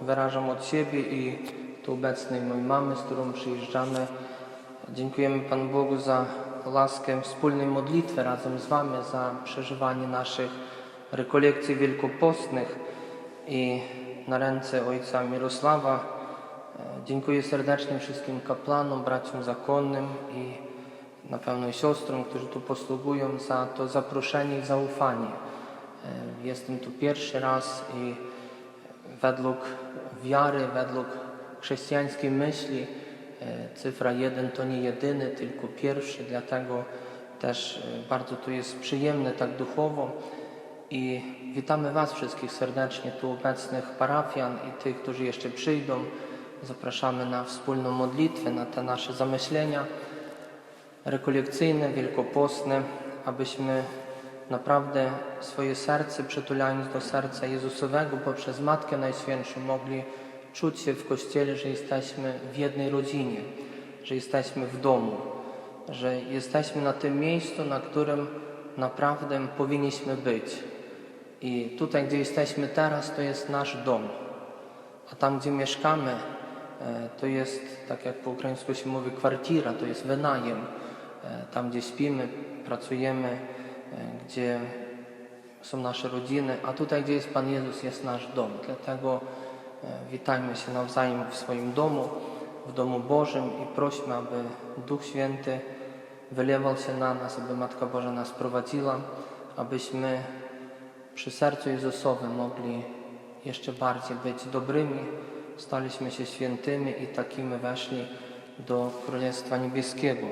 wyrażam od siebie i tu obecnej mojej mamy, z którą przyjeżdżamy. Dziękujemy Panu Bogu za laskę wspólnej modlitwy razem z Wami, za przeżywanie naszych rekolekcji wielkopostnych i na ręce Ojca Mirosława e, dziękuję serdecznie wszystkim kapłanom, braciom zakonnym i na pewno siostrom, którzy tu posługują za to zaproszenie i zaufanie. E, Jestem tu pierwszy raz i według wiary, według chrześcijańskiej myśli e, cyfra 1 to nie jedyny, tylko pierwszy, dlatego też e, bardzo tu jest przyjemne tak duchowo i witamy Was wszystkich serdecznie tu obecnych parafian i tych, którzy jeszcze przyjdą. Zapraszamy na wspólną modlitwę, na te nasze zamyślenia rekolekcyjne, wielkopostne, abyśmy naprawdę swoje serce, przytulając do serca Jezusowego poprzez Matkę Najświętszą, mogli czuć się w Kościele, że jesteśmy w jednej rodzinie, że jesteśmy w domu, że jesteśmy na tym miejscu, na którym naprawdę powinniśmy być. I tutaj, gdzie jesteśmy teraz, to jest nasz dom. A tam, gdzie mieszkamy, e, to jest, tak jak po ukraińsku się mówi, kwartira, to jest wynajem. E, Tam, gdzie śpimy, pracujemy, gdzie są nasze rodziny, a tutaj, gdzie jest Pan Jezus, jest nasz dom. Dlatego e, witajmy się nawzajem w swoim domu, w domu Bożym i prośmy, aby Duch Święty wylewał się na nas, aby Matka Boża nas prowadziła, abyśmy przy sercu Jezusowym mogli jeszcze bardziej być dobrymi, staliśmy się świętymi i takimi weszli do Królestwa Niebieskiego.